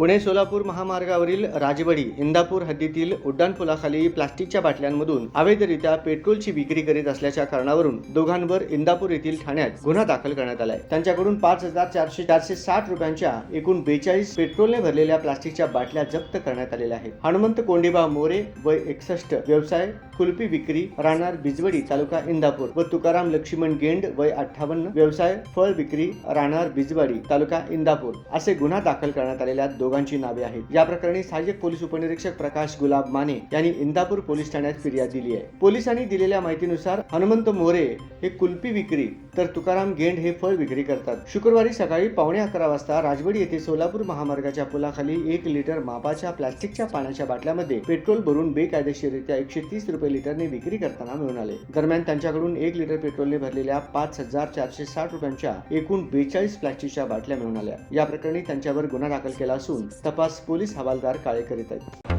पुणे सोलापूर महामार्गावरील राजबडी इंदापूर हद्दीतील उड्डाणपुलाखाली प्लास्टिकच्या बाटल्यांमधून अवैधरित्या पेट्रोलची विक्री करीत असल्याच्या कारणावरून दोघांवर इंदापूर येथील ठाण्यात गुन्हा दाखल करण्यात आलाय. त्यांच्याकडून पाच हजार चारशे चारशे साठ रुपयांच्या एकूण बेचाळीस पेट्रोलने भरलेल्या प्लास्टिकच्या बाटल्या जप्त करण्यात आलेल्या आहेत. हनुमंत कोंडीबा मोरे वय एकसष्ट व्यवसाय कुल्पी विक्री राहणार बिजवडी तालुका इंदापूर व तुकाराम लक्ष्मण गेंड वय अठ्ठावन्न. व्यवसाय फळ विक्री राहणार बिजवाडी तालुका इंदापूर असे गुन्हा दाखल करण्यात आलेल्या दोघांची नावे आहेत. या प्रकरणी सहाय्यक पोलीस उपनिरीक्षक प्रकाश गुलाब माने यांनी इंदापूर पोलीस ठाण्यात फिर्याद दिली आहे. पोलिसांनी दिलेल्या माहितीनुसार हनुमंत मोरे हे कुल्पी विक्री तर तुकाराम गेंड हे फळ विक्री करतात. शुक्रवारी सकाळी पावणे अकरा वाजता राजवाडी येथे सोलापूर महामार्गाच्या पुलाखाली एक लिटर मापाच्या प्लास्टिकच्या पाण्याच्या बाटल्यामध्ये पेट्रोल भरून बेकायदेशीररित्या एकशे तीस रुपये रुपये लिटरने विक्री करताना मिळून आले. दरम्यान त्यांच्याकडून एक लिटर पेट्रोलने भरलेल्या पाच हजार चारशे साठ रुपयांच्या एकूण बेचाळीस प्लास्टिकच्या बाटल्या मिळून आल्या. या प्रकरणी त्यांच्यावर गुन्हा दाखल केला असून तपास पोलीस हवालदार काळे करीत आहेत.